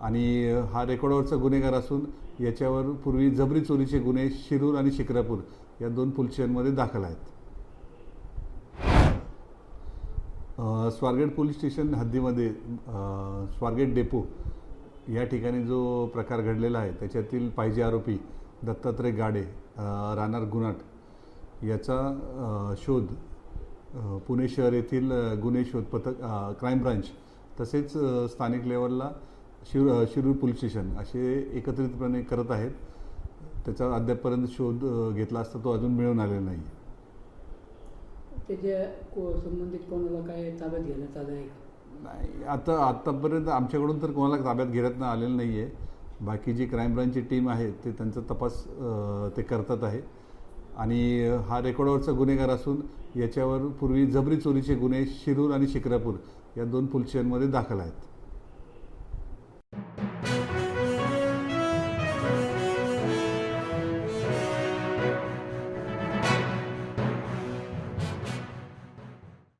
आणि हा रेकॉर्डवरचा गुन्हेगार असून याच्यावर पूर्वी जबरी चोरीचे गुन्हे शिरूर आणि शिक्रापूर या दोन पोलिसांमध्ये दाखल आहेत. स्वारगेट पोलीस स्टेशन हद्दीमध्ये स्वारगेट डेपो या ठिकाणी जो प्रकार घडलेला आहे त्याच्यातील पाहिजे आरोपी दत्तात्रय गाडे रानार राहणार याचा शोध पुणे शहर येथील गुन्हे शोध पथक क्राईम ब्रांच तसेच स्थानिक लेवलला शिरू शिरूर पोलीस स्टेशन असे एकत्रितपणे करत आहेत. त्याचा अद्यापपर्यंत शोध घेतला असता तो अजून मिळून आलेला नाही. त्याच्या को संबंधित कोणाला काय ताब्यात घेण्यात आलं आहे नाही आता आत्तापर्यंत आमच्याकडून तर कोणाला ताब्यात घेण्यात आलेलं नाही आहे बाकी जी क्राईम ब्रांचची टीम आहे ते त्यांचा तपास ते करतात आहे. आणि हा रेकॉर्डवरचा गुन्हेगार असून याच्यावर पूर्वी जबरी चोरीचे गुन्हे शिरूर आणि शिक्रापूर या दोन पोलीस स्टेशनमध्ये दाखल आहेत.